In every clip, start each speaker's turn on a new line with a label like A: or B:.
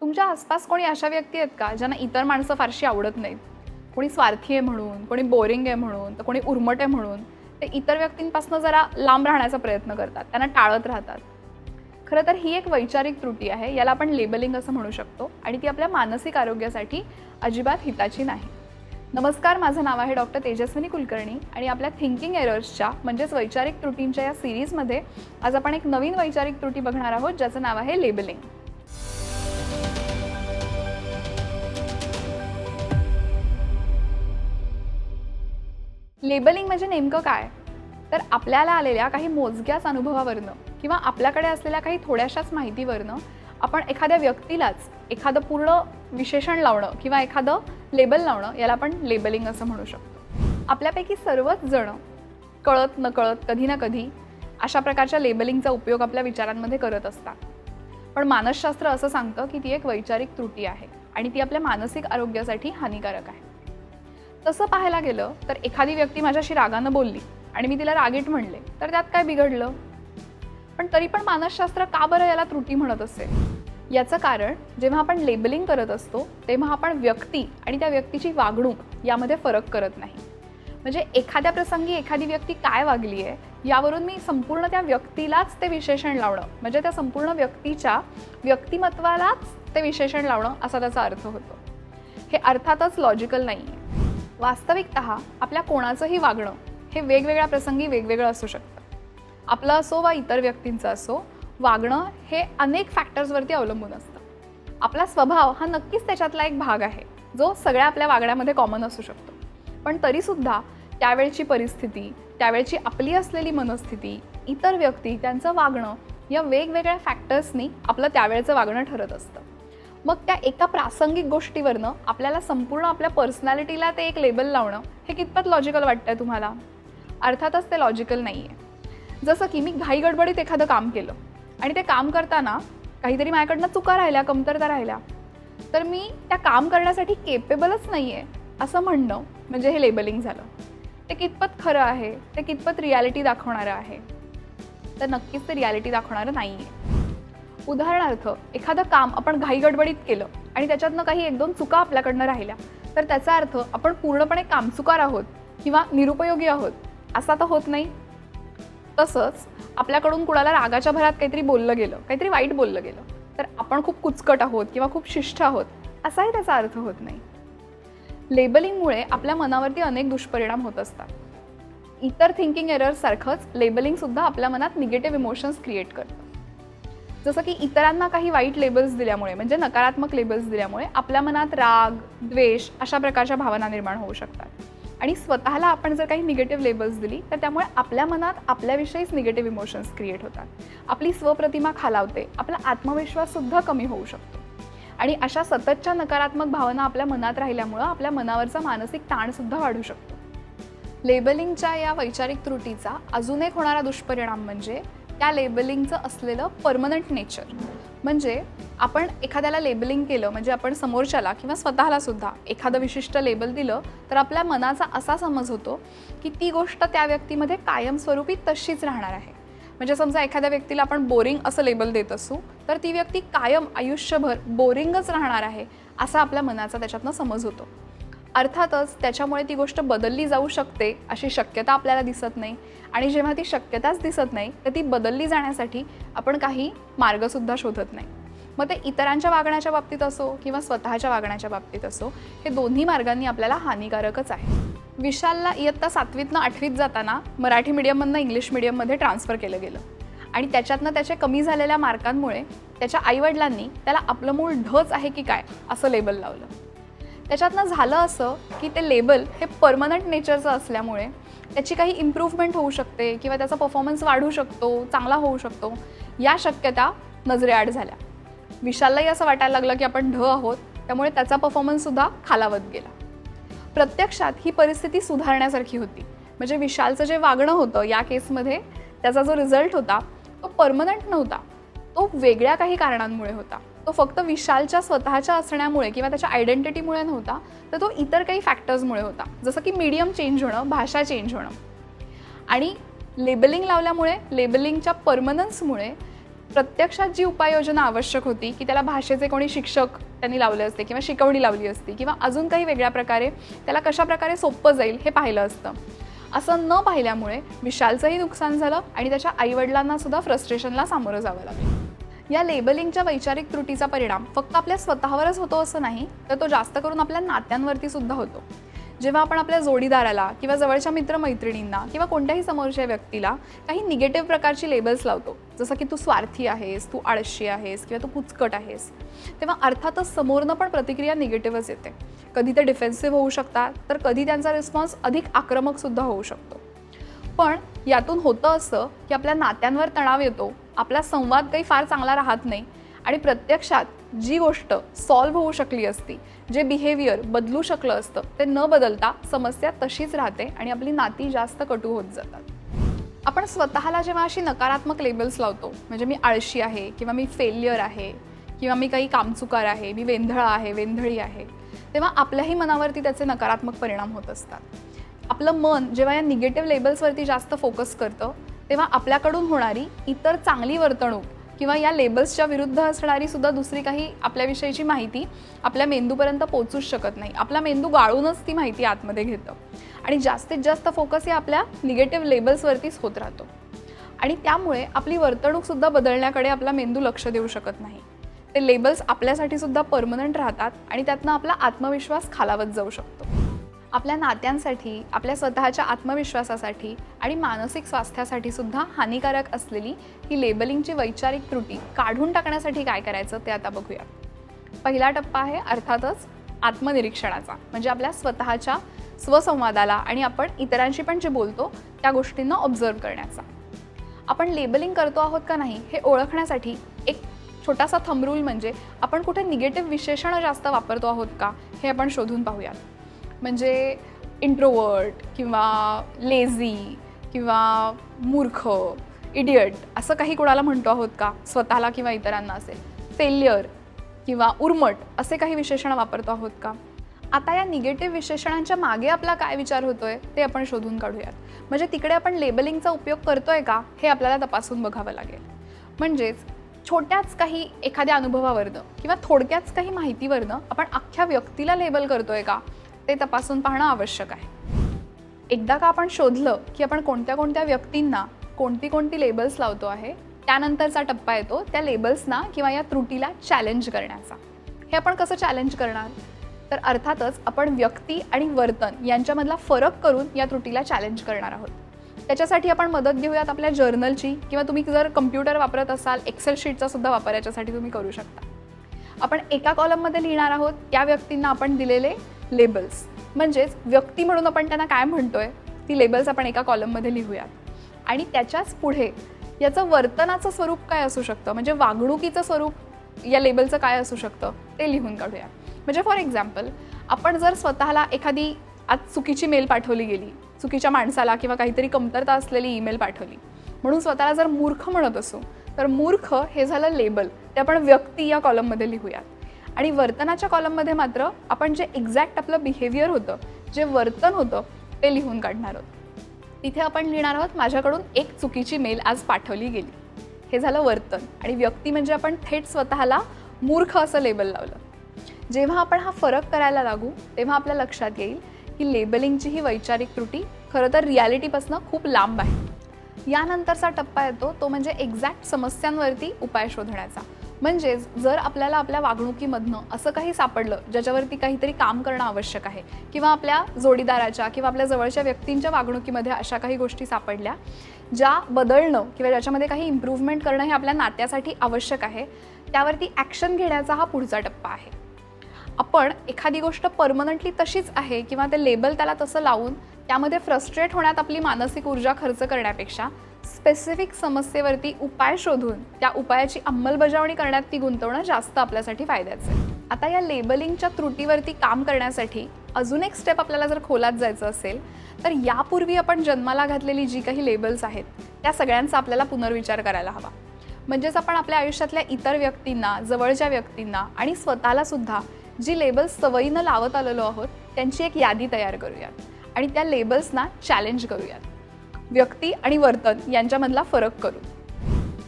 A: तुमच्या आसपास कोणी अशा व्यक्ती आहेत का ज्यांना इतर माणसं फारशी आवडत नाहीत? कोणी स्वार्थी आहे म्हणून कोणी बोरिंग आहे म्हणून तर कोणी उर्मट आहे म्हणून ते इतर व्यक्तींपासून जरा लांब राहण्याचा प्रयत्न करतात त्यांना टाळत राहतात. खरं तर ही एक वैचारिक त्रुटी आहे याला आपण लेबलिंग असं म्हणू शकतो आणि ती आपल्या मानसिक आरोग्यासाठी अजिबात हिताची नाही. नमस्कार माझं नाव आहे डॉक्टर तेजस्विनी कुलकर्णी आणि आपल्या थिंकिंग एरर्सच्या म्हणजेच वैचारिक त्रुटींच्या या सिरीजमध्ये आज आपण एक नवीन वैचारिक त्रुटी बघणार आहोत ज्याचं नाव आहे लेबलिंग लेबलिंग म्हणजे नेमकं काय? तर आपल्याला आलेल्या काही मोजक्याच अनुभवावरनं किंवा आपल्याकडे असलेल्या काही थोड्याशाच माहितीवरनं आपण एखाद्या व्यक्तीलाच एखादं पूर्ण विशेषण लावणं किंवा एखादं लेबल लावणं याला आपण लेबलिंग असं म्हणू शकतो. आपल्यापैकी सर्वच जण कळत नकळत कधी ना कधी अशा प्रकारच्या लेबलिंगचा उपयोग आपल्या विचारांमध्ये करत असतात. पण मानसशास्त्र असं सांगतं की ती एक वैचारिक त्रुटी आहे आणि ती आपल्या मानसिक आरोग्यासाठी हानिकारक आहे. तसं पाहायला गेलं तर एखादी व्यक्ती माझ्याशी रागानं बोलली आणि मी तिला रागीट म्हणले तर त्यात काय बिघडलं? पण तरी पण मानसशास्त्र का बरं याला त्रुटी म्हणत असेल याचं कारण जेव्हा आपण लेबलिंग करत असतो तेव्हा आपण व्यक्ती आणि त्या व्यक्तीची वागणूक यामध्ये फरक करत नाही. म्हणजे एखाद्या प्रसंगी एखादी व्यक्ती काय वागली आहे यावरून मी संपूर्ण त्या व्यक्तीलाच ते विशेषण लावणं म्हणजे त्या संपूर्ण व्यक्तीच्या व्यक्तिमत्वालाच ते विशेषण लावणं असा त्याचा अर्थ होतो. हे अर्थातच लॉजिकल नाही आहे वास्तविकत आपल्या कोणाचंही वागणं हे वेगवेगळ्या प्रसंगी वेगवेगळं असू शकतं. आपलं असो वा इतर व्यक्तींचं असो वागणं हे अनेक फॅक्टर्सवरती अवलंबून असतं. आपला स्वभाव हा नक्कीच त्याच्यातला एक भाग आहे जो सगळ्या आपल्या वागण्यामध्ये कॉमन असू शकतो. पण तरीसुद्धा त्यावेळची परिस्थिती त्यावेळची आपली असलेली मनस्थिती इतर व्यक्ती त्यांचं वागणं या वेगवेगळ्या फॅक्टर्सनी आपलं त्यावेळचं वागणं ठरत असतं. मग त्या एका प्रासंगिक गोष्टीवरनं आपल्याला संपूर्ण आपल्या पर्सनॅलिटीला ते एक लेबल लावणं हे कितपत लॉजिकल वाटतंय तुम्हाला? अर्थातच ते लॉजिकल नाही आहे जसं की मी घाईगडबडीत एखादं काम केलं आणि ते काम करताना काहीतरी माझ्याकडनं चुका राहिल्या कमतरता राहिल्या तर मी त्या काम करण्यासाठी केपेबलच नाही आहे असं म्हणणं म्हणजे हे लेबलिंग झालं. ते कितपत खरं आहे? ते कितपत रियालिटी दाखवणारं आहे? तर नक्कीच ते रियालिटी दाखवणारं नाही आहे उदाहरणार्थ एखादं काम आपण घाईगडबडीत केलं आणि त्याच्यातनं काही एक दोन चुका आपल्याकडनं राहिल्या तर त्याचा अर्थ आपण पूर्णपणे कामचुकार आहोत किंवा निरुपयोगी आहोत असा तर होत नाही. तसंच आपल्याकडून कुणाला रागाच्या भरात काहीतरी बोललं गेलं काहीतरी वाईट बोललं गेलं तर आपण खूप कुचकट आहोत किंवा खूप शिष्ट आहोत असाही त्याचा अर्थ होत नाही. लेबलिंगमुळे आपल्या मनावरती अनेक दुष्परिणाम होत असतात. इतर थिंकिंग एरर्ससारखंच लेबलिंगसुद्धा आपल्या मनात निगेटिव्ह इमोशन्स क्रिएट करतं. जसं की इतरांना काही वाईट लेबल्स दिल्यामुळे म्हणजे नकारात्मक लेबल्स दिल्यामुळे आपल्या मनात राग द्वेष अशा प्रकारच्या भावना निर्माण होऊ शकतात. आणि स्वतःला आपण जर काही निगेटिव्ह लेबल्स दिली तर त्यामुळे आपल्या मनात आपल्याविषयीच निगेटिव्ह इमोशन्स क्रिएट होतात. आपली स्वप्रतिमा खालावते आपला आत्मविश्वाससुद्धा कमी होऊ शकतो. आणि अशा सततच्या नकारात्मक भावना आपल्या मनात राहिल्यामुळं आपल्या मनावरचा मानसिक ताणसुद्धा वाढू शकतो. लेबलिंगच्या या वैचारिक त्रुटीचा अजून एक होणारा दुष्परिणाम म्हणजे त्या लेबलिंगचं असलेलं परमनंट नेचर म्हणजे आपण एखाद्याला लेबलिंग केलं म्हणजे आपण समोरच्याला किंवा स्वतःला सुद्धा एखादं विशिष्ट लेबल दिलं तर आपल्या मनाचा असा समज होतो की ती गोष्ट त्या व्यक्तीमध्ये कायमस्वरूपी तशीच राहणार आहे. म्हणजे समजा एखाद्या व्यक्तीला आपण बोरिंग असं लेबल देत असू तर ती व्यक्ती कायम आयुष्यभर बोरिंगच राहणार आहे असा आपल्या मनाचा त्याच्यातनं समज होतो. अर्थातच त्याच्यामुळे ती गोष्ट बदलली जाऊ शकते अशी शक्यता आपल्याला दिसत नाही. आणि जेव्हा ती शक्यताच दिसत नाही तर ती बदलली जाण्यासाठी आपण काही मार्गसुद्धा शोधत नाही. मग ते इतरांच्या वागण्याच्या बाबतीत असो किंवा स्वतःच्या वागण्याच्या बाबतीत असो हे दोन्ही मार्गांनी आपल्याला हानिकारकच आहे. विशालला इयत्ता सातवीतनं आठवीत जाताना मराठी मिडियममधनं इंग्लिश मीडियममध्ये ट्रान्सफर केलं गेलं. आणि त्याच्यातनं त्याच्या कमी झालेल्या मार्कांमुळे त्याच्या आईवडिलांनी त्याला आपलं मूळ ढच आहे की काय असं लेबल लावलं. त्याच्यातनं झालं असं की ते लेबल हे परमनंट नेचरचं असल्यामुळे त्याची काही इम्प्रूव्हमेंट होऊ शकते किंवा त्याचा परफॉर्मन्स वाढू शकतो चांगला होऊ शकतो या शक्यता नजरेआड झाल्या. विशाललाही असं वाटायला लागलं की आपण ढ आहोत त्यामुळे त्याचा परफॉर्मन्ससुद्धा खालावत गेला. प्रत्यक्षात ही परिस्थिती सुधारण्यासारखी होती. म्हणजे विशालचं जे वागणं होतं या केसमध्ये त्याचा जो रिझल्ट होता तो परमनंट नव्हता. तो वेगळ्या काही कारणांमुळे होता. तो फक्त विशालच्या स्वतःच्या असण्यामुळे किंवा त्याच्या आयडेंटिटीमुळे नव्हता तर तो इतर काही फॅक्टर्समुळे होता. जसं की मीडियम चेंज होणं भाषा चेंज होणं. आणि लेबलिंग लावल्यामुळे लेबलिंगच्या परमनन्समुळे प्रत्यक्षात जी उपाययोजना आवश्यक होती की त्याला भाषेचे कोणी शिक्षक त्यांनी लावले असते किंवा शिकवणी लावली असती किंवा अजून काही वेगळ्या प्रकारे त्याला कशा प्रकारे सोपं जाईल हे पाहिलं असतं. असं न पाहिल्यामुळे विशालचंही नुकसान झालं आणि त्याच्या आईवडिलांनासुद्धा फ्रस्ट्रेशनला सामोरं जावं लागलं. या लेबलिंगच्या वैचारिक त्रुटीचा परिणाम फक्त आपल्या स्वतःवरच होतो असं नाही तर तो जास्त करून आपल्या नात्यांवरती सुद्धा होतो. जेव्हा आपण आपल्या जोडीदाराला किंवा जवळच्या मित्रमैत्रिणींना किंवा कोणत्याही समोरच्या व्यक्तीला काही निगेटिव्ह प्रकारची लेबल्स लावतो जसं की तू स्वार्थी आहेस तू आळशी आहेस किंवा तू कुचकट आहेस तेव्हा अर्थातच समोरनं पण प्रतिक्रिया निगेटिव्हच येते. कधी ते डिफेन्सिव्ह होऊ शकतात तर कधी त्यांचा रिस्पॉन्स अधिक आक्रमकसुद्धा होऊ शकतो. पण यातून होतं असं की आपल्या नात्यांवर तणाव येतो आपला संवाद काही फार चांगला राहत नाही. आणि प्रत्यक्षात जी गोष्ट सॉल्व्ह होऊ शकली असती जे बिहेवियर बदलू शकलं असतं ते न बदलता समस्या तशीच राहते आणि आपली नाती जास्त कटू होत जातात. आपण स्वतःला जेव्हा अशी नकारात्मक लेबल्स लावतो म्हणजे मी आळशी आहे किंवा मी फेल्युअर आहे किंवा मी काही कामचुकार आहे मी वेंधळा आहे वेंधळी आहे तेव्हा आपल्याही मनावरती त्याचे नकारात्मक परिणाम होत असतात. आपलं मन जेव्हा या निगेटिव्ह लेबल्सवरती जास्त फोकस करतं तेव्हा आपल्याकडून होणारी इतर चांगली वर्तणूक किंवा या लेबल्सच्या विरुद्ध असणारी सुद्धा दुसरी काही आपल्याविषयीची माहिती आपल्या मेंदूपर्यंत पोचूच शकत नाही. आपला मेंदू गाळूनच ती माहिती आतमध्ये घेतं. आणि जास्तीत जास्त फोकस हे आपल्या निगेटिव्ह लेबल्सवरतीच होत राहतो. आणि त्यामुळे आपली वर्तणूकसुद्धा बदलण्याकडे आपला मेंदू लक्ष देऊ शकत नाही. ते लेबल्स आपल्यासाठी सुद्धा परमनंट राहतात आणि त्यातनं आपला आत्मविश्वास खालावत जाऊ शकतो. आपल्या नात्यांसाठी आपल्या स्वतःच्या आत्मविश्वासासाठी आणि मानसिक स्वास्थ्यासाठी सुद्धा हानिकारक असलेली ही लेबलिंगची वैचारिक त्रुटी काढून टाकण्यासाठी काय करायचं ते आता बघूया. पहिला टप्पा आहे अर्थातच आत्मनिरीक्षणाचा म्हणजे आपल्या स्वतःच्या स्वसंवादाला आणि आपण इतरांशी पण जे बोलतो त्या गोष्टींना ऑब्झर्व करण्याचा. आपण लेबलिंग करतो आहोत का नाही हे ओळखण्यासाठी एक छोटासा थंबरूल म्हणजे आपण कुठे निगेटिव्ह विशेषणं जास्त वापरतो आहोत का हे आपण शोधून पाहूयात. म्हणजे इंट्रोवर्ट किंवा लेझी किंवा मूर्ख इडियट असं काही कोणाला म्हणतो आहोत का? स्वतःला किंवा इतरांना असेल. फेल्युअर किंवा उर्मट असे काही विशेषणं वापरतो आहोत का? आता या निगेटिव्ह विशेषणांच्या मागे आपला काय विचार होतोय ते आपण शोधून काढूयात. म्हणजे तिकडे आपण लेबलिंगचा उपयोग करतोय का हे आपल्याला तपासून बघावं लागेल. म्हणजेच छोट्याच काही एखाद्या अनुभवावरनं किंवा थोडक्याच काही माहितीवरनं आपण अख्ख्या व्यक्तीला लेबल करतोय का? ते तपासून पाहणं आवश्यक आहे. एकदा का आपण शोधलं की आपण कोणत्या कोणत्या व्यक्तींना कोणती कोणती लेबल्स लावतो आहे त्यानंतरचा टप्पा येतो त्या लेबल्सना किंवा या त्रुटीला चॅलेंज करण्याचा. हे आपण कसं चॅलेंज करणार? तर अर्थातच आपण व्यक्ती आणि वर्तन यांच्यामधला फरक करून या त्रुटीला चॅलेंज करणार आहोत. त्याच्यासाठी आपण मदत घेऊयात आपल्या जर्नलची किंवा तुम्ही जर कम्प्युटर वापरत असाल एक्सेल शीटचा सुद्धा वापर याच्यासाठी तुम्ही करू शकता. आपण एका कॉलममध्ये लिहिणार आहोत त्या व्यक्तींना आपण दिलेले लेबल्स म्हणजेच व्यक्ती म्हणून आपण त्यांना काय म्हणतोय ती लेबल्स आपण एका कॉलममध्ये लिहूयात. आणि त्याच्याच पुढे याचं वर्तनाचं स्वरूप काय असू शकतं? म्हणजे वागणुकीचं स्वरूप या लेबलचं काय असू शकतं? ते लिहून काढूया म्हणजे फॉर एक्झाम्पल आपण जर स्वतःला एखादी आज चुकीची मेल पाठवली गेली चुकीच्या माणसाला किंवा काहीतरी कमतरता असलेली ईमेल पाठवली म्हणून स्वतःला जर मूर्ख म्हणत असू तर मूर्ख हे झालं लेबल ते आपण व्यक्ती या कॉलममध्ये लिहूयात. आणि वर्तनाच्या कॉलममध्ये मात्र आपण जे एक्झॅक्ट आपलं बिहेवियर होतं जे वर्तन होतं ते लिहून काढणार आहोत. तिथे आपण लिहिणार आहोत माझ्याकडून एक चुकीची मेल आज पाठवली गेली. हे झालं वर्तन आणि व्यक्ती म्हणजे आपण थेट स्वतःला मूर्ख असं लेबल लावलं. जेव्हा आपण हा फरक करायला लागू तेव्हा आपल्या लक्षात येईल की लेबलिंगची ही वैचारिक त्रुटी खरं तर रियालिटीपासून खूप लांब आहे. यानंतरचा टप्पा येतो तो म्हणजे एक्झॅक्ट समस्यांवरती उपाय शोधण्याचा. म्हणजेच जर आपल्याला आपल्या वागणुकीमधनं असं काही सापडलं ज्याच्यावरती काहीतरी काम करणं आवश्यक आहे किंवा आपल्या जोडीदाराच्या किंवा आपल्या जवळच्या व्यक्तींच्या वागणुकीमध्ये अशा काही गोष्टी सापडल्या ज्या बदलणं किंवा ज्याच्यामध्ये काही इम्प्रूव्हमेंट करणं हे आपल्या नात्यासाठी आवश्यक आहे त्यावरती ॲक्शन घेण्याचा हा पुढचा टप्पा आहे. आपण एखादी गोष्ट परमनंटली तशीच आहे किंवा ते लेबल त्याला तसं लावून त्यामध्ये फ्रस्ट्रेट होण्यात आपली मानसिक ऊर्जा खर्च करण्यापेक्षा स्पेसिफिक समस्येवरती उपाय शोधून त्या उपायाची अंमलबजावणी करण्यात ती गुंतवणं जास्त आपल्यासाठी फायद्याचं आहे. आता या लेबलिंगच्या त्रुटीवरती काम करण्यासाठी अजून एक स्टेप आपल्याला जर खोलात जायचं असेल तर यापूर्वी आपण जन्माला घातलेली जी काही लेबल्स आहेत त्या सगळ्यांचा आपल्याला पुनर्विचार करायला हवा. म्हणजेच आपण आपल्या आयुष्यातल्या इतर व्यक्तींना जवळच्या व्यक्तींना आणि स्वतःला सुद्धा जी लेबल्स सवयीनं लावत आलेलो आहोत त्यांची एक यादी तयार करूयात आणि त्या लेबल्सना चॅलेंज करूयात. व्यक्ती आणि वर्तन यांच्यामधला फरक करू.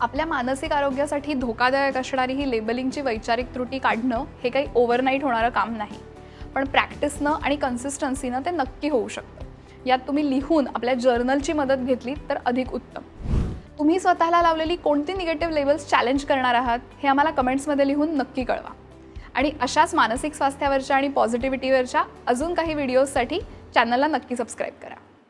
A: आपल्या मानसिक आरोग्यासाठी धोकादायक असणारी ही लेबलिंगची वैचारिक त्रुटी काढणं हे काही ओव्हरनाईट होणारं काम नाही. पण प्रॅक्टिसनं आणि कन्सिस्टन्सीनं ते नक्की होऊ शकतं. यात तुम्ही लिहून आपल्या जर्नलची मदत घेतली तर अधिक उत्तम. तुम्ही स्वतःला लावलेली कोणती निगेटिव्ह लेबल्स चॅलेंज करणार आहात हे आम्हाला कमेंट्समध्ये लिहून नक्की कळवा. आणि अशाच मानसिक स्वास्थ्यावरच्या आणि पॉझिटिव्हिटीवरच्या अजून काही व्हिडिओजसाठी चॅनलला नक्की सबस्क्राईब करा.